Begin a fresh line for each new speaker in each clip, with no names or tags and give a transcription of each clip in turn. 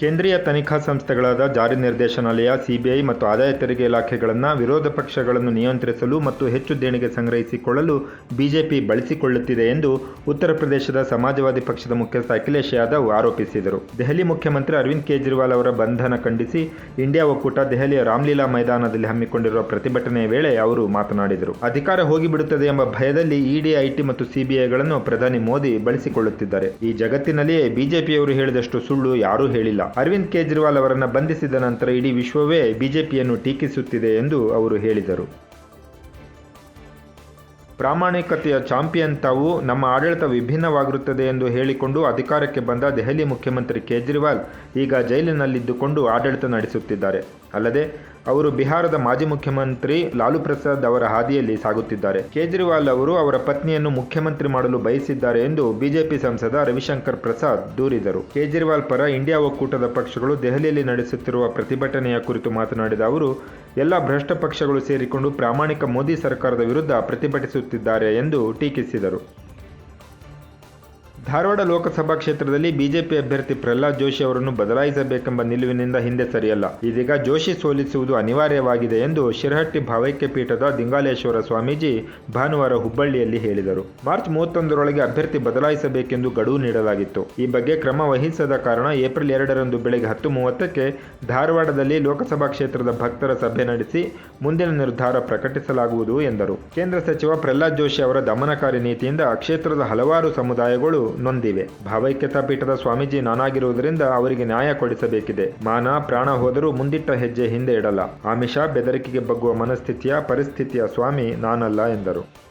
ಕೇಂದ್ರೀಯ ತನಿಖಾ ಸಂಸ್ಥೆಗಳಾದ ಜಾರಿ ನಿರ್ದೇಶನಾಲಯ, ಸಿಬಿಐ ಮತ್ತು ಆದಾಯ ತೆರಿಗೆ ಇಲಾಖೆಗಳನ್ನು ವಿರೋಧ ಪಕ್ಷಗಳನ್ನು ನಿಯಂತ್ರಿಸಲು ಮತ್ತು ಹೆಚ್ಚು ದೇಣಿಗೆ ಸಂಗ್ರಹಿಸಿಕೊಳ್ಳಲು ಬಿಜೆಪಿ ಬಳಸಿಕೊಳ್ಳುತ್ತಿದೆ ಎಂದು ಉತ್ತರ ಪ್ರದೇಶದ ಸಮಾಜವಾದಿ ಪಕ್ಷದ ಮುಖ್ಯಸ್ಥ ಅಖಿಲೇಶ್ ಯಾದವ್ ಆರೋಪಿಸಿದರು. ದೆಹಲಿ ಮುಖ್ಯಮಂತ್ರಿ ಅರವಿಂದ್ ಕೇಜ್ರಿವಾಲ್ ಅವರ ಬಂಧನ ಖಂಡಿಸಿ ಇಂಡಿಯಾ ಒಕ್ಕೂಟ ದೆಹಲಿಯ ರಾಮ್ಲೀಲಾ ಮೈದಾನದಲ್ಲಿ ಹಮ್ಮಿಕೊಂಡಿರುವ ಪ್ರತಿಭಟನೆಯ ವೇಳೆ ಅವರು ಮಾತನಾಡಿದರು. ಅಧಿಕಾರ ಹೋಗಿಬಿಡುತ್ತದೆ ಎಂಬ ಭಯದಲ್ಲಿ ಇಡಿ, ಐಟಿ ಮತ್ತು ಸಿಬಿಐಗಳನ್ನು ಪ್ರಧಾನಿ ಮೋದಿ ಬಳಸಿಕೊಳ್ಳುತ್ತಿದ್ದಾರೆ. ಈ ಜಗತ್ತಿನಲ್ಲಿಯೇ ಬಿಜೆಪಿಯವರು ಹೇಳಿದಷ್ಟು ಸುಳ್ಳು ಯಾರೂ ಹೇಳಿಲ್ಲ. ಅರವಿಂದ್ ಕೇಜ್ರಿವಾಲ್ ಅವರನ್ನು ಬಂಧಿಸಿದ ನಂತರ ಇಡೀ ವಿಶ್ವವೇ ಬಿಜೆಪಿಯನ್ನು ಟೀಕಿಸುತ್ತಿದೆ ಎಂದು ಅವರು ಹೇಳಿದರು. ಪ್ರಾಮಾಣಿಕತೆಯ ಚಾಂಪಿಯನ್ ತಾವು ನಮ್ಮ ಆಡಳಿತ ವಿಭಿನ್ನವಾಗಿರುತ್ತದೆ ಎಂದು ಹೇಳಿಕೊಂಡು ಅಧಿಕಾರಕ್ಕೆ ಬಂದ ದೆಹಲಿ ಮುಖ್ಯಮಂತ್ರಿ ಕೇಜ್ರಿವಾಲ್ ಈಗ ಜೈಲಿನಲ್ಲಿದ್ದುಕೊಂಡು ಆಡಳಿತ ನಡೆಸುತ್ತಿದ್ದಾರೆ. ಅಲ್ಲದೆ ಅವರು ಬಿಹಾರದ ಮಾಜಿ ಮುಖ್ಯಮಂತ್ರಿ ಲಾಲು ಪ್ರಸಾದ್ ಅವರ ಹಾದಿಯಲ್ಲಿ ಸಾಗುತ್ತಿದ್ದಾರೆ. ಕೇಜ್ರಿವಾಲ್ ಅವರು ಅವರ ಪತ್ನಿಯನ್ನು ಮುಖ್ಯಮಂತ್ರಿ ಮಾಡಲು ಬಯಸಿದ್ದಾರೆ ಎಂದು ಬಿಜೆಪಿ ಸಂಸದ ರವಿಶಂಕರ್ ಪ್ರಸಾದ್ ದೂರಿದರು. ಕೇಜ್ರಿವಾಲ್ ಪರ ಇಂಡಿಯಾ ಒಕ್ಕೂಟದ ಪಕ್ಷಗಳು ದೆಹಲಿಯಲ್ಲಿ ನಡೆಸುತ್ತಿರುವ ಪ್ರತಿಭಟನೆಯ ಕುರಿತು ಮಾತನಾಡಿದ ಅವರು, ಎಲ್ಲ ಭ್ರಷ್ಟ ಪಕ್ಷಗಳು ಸೇರಿಕೊಂಡು ಪ್ರಾಮಾಣಿಕ ಮೋದಿ ಸರ್ಕಾರದ ವಿರುದ್ಧ ಪ್ರತಿಭಟಿಸುತ್ತಿದ್ದಾರೆ ಎಂದು ಟೀಕಿಸಿದರು. ಧಾರವಾಡ ಲೋಕಸಭಾ ಕ್ಷೇತ್ರದಲ್ಲಿ ಬಿಜೆಪಿ ಅಭ್ಯರ್ಥಿ ಪ್ರಹ್ಲಾದ್ ಜೋಶಿ ಅವರನ್ನು ಬದಲಾಯಿಸಬೇಕೆಂಬ ನಿಲುವಿನಿಂದ ಹಿಂದೆ ಸರಿಯಲ್ಲ. ಇದೀಗ ಜೋಶಿ ಸೋಲಿಸುವುದು ಅನಿವಾರ್ಯವಾಗಿದೆ ಎಂದು ಶಿರಹಟ್ಟಿ ಭಾವೈಕ್ಯ ಪೀಠದ ದಿಂಗಾಲೇಶ್ವರ ಸ್ವಾಮೀಜಿ ಭಾನುವಾರ ಹುಬ್ಬಳ್ಳಿಯಲ್ಲಿ ಹೇಳಿದರು. ಮಾರ್ಚ್ ಮೂವತ್ತೊಂದರೊಳಗೆ ಅಭ್ಯರ್ಥಿ ಬದಲಾಯಿಸಬೇಕೆಂದು ಗಡುವು ನೀಡಲಾಗಿತ್ತು. ಈ ಬಗ್ಗೆ ಕ್ರಮ ವಹಿಸದ ಕಾರಣ ಏಪ್ರಿಲ್ ಎರಡರಂದು ಬೆಳಗ್ಗೆ ಹತ್ತು ಮೂವತ್ತಕ್ಕೆ ಧಾರವಾಡದಲ್ಲಿ ಲೋಕಸಭಾ ಕ್ಷೇತ್ರದ ಭಕ್ತರ ಸಭೆ ನಡೆಸಿ ಮುಂದಿನ ನಿರ್ಧಾರ ಪ್ರಕಟಿಸಲಾಗುವುದು ಎಂದರು. ಕೇಂದ್ರ ಸಚಿವ ಪ್ರಹ್ಲಾದ್ ಜೋಶಿ ಅವರ ದಮನಕಾರಿ ನೀತಿಯಿಂದ ಕ್ಷೇತ್ರದ ಹಲವಾರು ಸಮುದಾಯಗಳು ನೊಂದಿವೆ. ಭಾವೈಕ್ಯತಾ ಪೀಠದ ಸ್ವಾಮೀಜಿ ನಾನಾಗಿರುವುದರಿಂದ ಅವರಿಗೆ ನ್ಯಾಯ ಕೊಡಿಸಬೇಕಿದೆ. ಮಾನ, ಪ್ರಾಣ ಹೋದರೂ ಮುಂದಿಟ್ಟ ಹೆಜ್ಜೆ ಹಿಂದೆ ಇಡಲ್ಲ. ಆಮಿಷ, ಬೆದರಿಕೆಗೆ ಬಗ್ಗುವ ಮನಸ್ಥಿತಿಯ ಪರಿಸ್ಥಿತಿಯ ಸ್ವಾಮಿ ನಾನಲ್ಲ ಎಂದರು.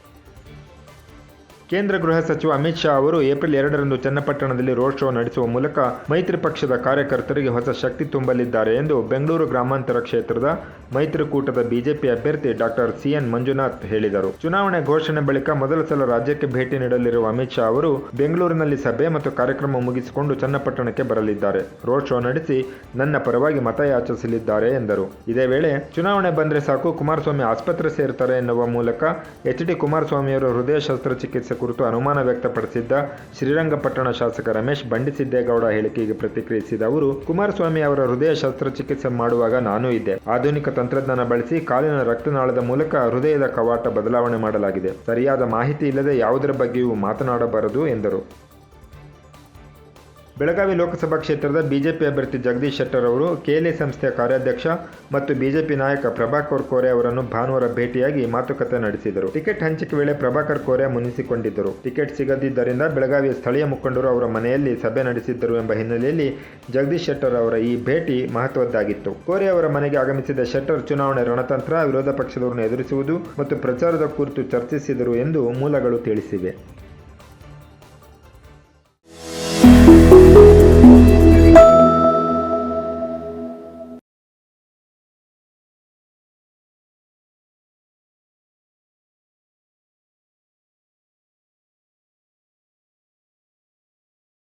ಕೇಂದ್ರ ಗೃಹ ಸಚಿವ ಅಮಿತ್ ಶಾ ಅವರು ಏಪ್ರಿಲ್ ಎರಡರಂದು ಚನ್ನಪಟ್ಟಣದಲ್ಲಿ ರೋಡ್ ಶೋ ನಡೆಸುವ ಮೂಲಕ ಮೈತ್ರಿ ಪಕ್ಷದ ಕಾರ್ಯಕರ್ತರಿಗೆ ಹೊಸ ಶಕ್ತಿ ತುಂಬಲಿದ್ದಾರೆ ಎಂದು ಬೆಂಗಳೂರು ಗ್ರಾಮಾಂತರ ಕ್ಷೇತ್ರದ ಮೈತ್ರಿಕೂಟದ ಬಿಜೆಪಿ ಅಭ್ಯರ್ಥಿ ಡಾಕ್ಟರ್ ಸಿಎನ್ ಮಂಜುನಾಥ್ ಹೇಳಿದರು. ಚುನಾವಣೆ ಘೋಷಣೆ ಬಳಿಕ ಮೊದಲ ಸಲ ರಾಜ್ಯಕ್ಕೆ ಭೇಟಿ ನೀಡಲಿರುವ ಅಮಿತ್ ಶಾ ಅವರು ಬೆಂಗಳೂರಿನಲ್ಲಿ ಸಭೆ ಮತ್ತು ಕಾರ್ಯಕ್ರಮ ಮುಗಿಸಿಕೊಂಡು ಚನ್ನಪಟ್ಟಣಕ್ಕೆ ಬರಲಿದ್ದಾರೆ. ರೋಡ್ ಶೋ ನಡೆಸಿ ನನ್ನ ಪರವಾಗಿ ಮತ ಯಾಚಿಸಲಿದ್ದಾರೆ ಎಂದರು. ಇದೇ ವೇಳೆ ಚುನಾವಣೆ ಬಂದ್ರೆ ಸಾಕು ಕುಮಾರಸ್ವಾಮಿ ಆಸ್ಪತ್ರೆ ಸೇರ್ತಾರೆ ಎನ್ನುವ ಮೂಲಕ ಎಚ್ ಡಿ ಕುಮಾರಸ್ವಾಮಿಯವರ ಹೃದಯ ಶಸ್ತ್ರಚಿಕಿತ್ಸೆ ಕುರಿತು ಅನುಮಾನ ವ್ಯಕ್ತಪಡಿಸಿದ್ದ ಶ್ರೀರಂಗಪಟ್ಟಣ ಶಾಸಕ ರಮೇಶ್ ಬಂಡಿಸಿದ್ದೇಗೌಡ ಹೇಳಿಕೆಗೆ ಪ್ರತಿಕ್ರಿಯಿಸಿದ ಅವರು, ಕುಮಾರಸ್ವಾಮಿ ಅವರ ಹೃದಯ ಶಸ್ತ್ರಚಿಕಿತ್ಸೆ ಮಾಡುವಾಗ ನಾನೂ ಇದ್ದೆ. ಆಧುನಿಕ ತಂತ್ರಜ್ಞಾನ ಬಳಸಿ ಕಾಲಿನ ರಕ್ತನಾಳದ ಮೂಲಕ ಹೃದಯದ ಕವಾಟ ಬದಲಾವಣೆ ಮಾಡಲಾಗಿದೆ. ಸರಿಯಾದ ಮಾಹಿತಿ ಇಲ್ಲದೆ ಯಾವುದರ ಬಗ್ಗೆಯೂ ಮಾತನಾಡಬಾರದು ಎಂದರು. ಬೆಳಗಾವಿ ಲೋಕಸಭಾ ಕ್ಷೇತ್ರದ ಬಿಜೆಪಿ ಅಭ್ಯರ್ಥಿ ಜಗದೀಶ್ ಶೆಟ್ಟರ್ ಅವರು ಕೆಎಲ್ಎ ಸಂಸ್ಥೆಯ ಕಾರ್ಯಾಧ್ಯಕ್ಷ ಮತ್ತು ಬಿಜೆಪಿ ನಾಯಕ ಪ್ರಭಾಕರ್ ಕೋರೆ ಅವರನ್ನು ಭಾನುವಾರ ಭೇಟಿಯಾಗಿ ಮಾತುಕತೆ ನಡೆಸಿದರು. ಟಿಕೆಟ್ ಹಂಚಿಕೆ ವೇಳೆ ಪ್ರಭಾಕರ್ ಕೋರೆ ಮುನಿಸಿಕೊಂಡಿದ್ದರು. ಟಿಕೆಟ್ ಸಿಗದಿದ್ದರಿಂದ ಬೆಳಗಾವಿಯ ಸ್ಥಳೀಯ ಮುಖಂಡರು ಅವರ ಮನೆಯಲ್ಲಿ ಸಭೆ ನಡೆಸಿದ್ದರು ಎಂಬ ಹಿನ್ನೆಲೆಯಲ್ಲಿ ಜಗದೀಶ್ ಶೆಟ್ಟರ್ ಅವರ ಈ ಭೇಟಿ ಮಹತ್ವದ್ದಾಗಿತ್ತು. ಕೋರೆ ಅವರ ಮನೆಗೆ ಆಗಮಿಸಿದ ಶೆಟ್ಟರ್ ಚುನಾವಣೆ ರಣತಂತ್ರ, ವಿರೋಧ ಪಕ್ಷದವರನ್ನು ಎದುರಿಸುವುದು ಮತ್ತು ಪ್ರಚಾರದ ಕುರಿತು ಚರ್ಚಿಸಿದರು ಎಂದು ಮೂಲಗಳು ತಿಳಿಸಿವೆ.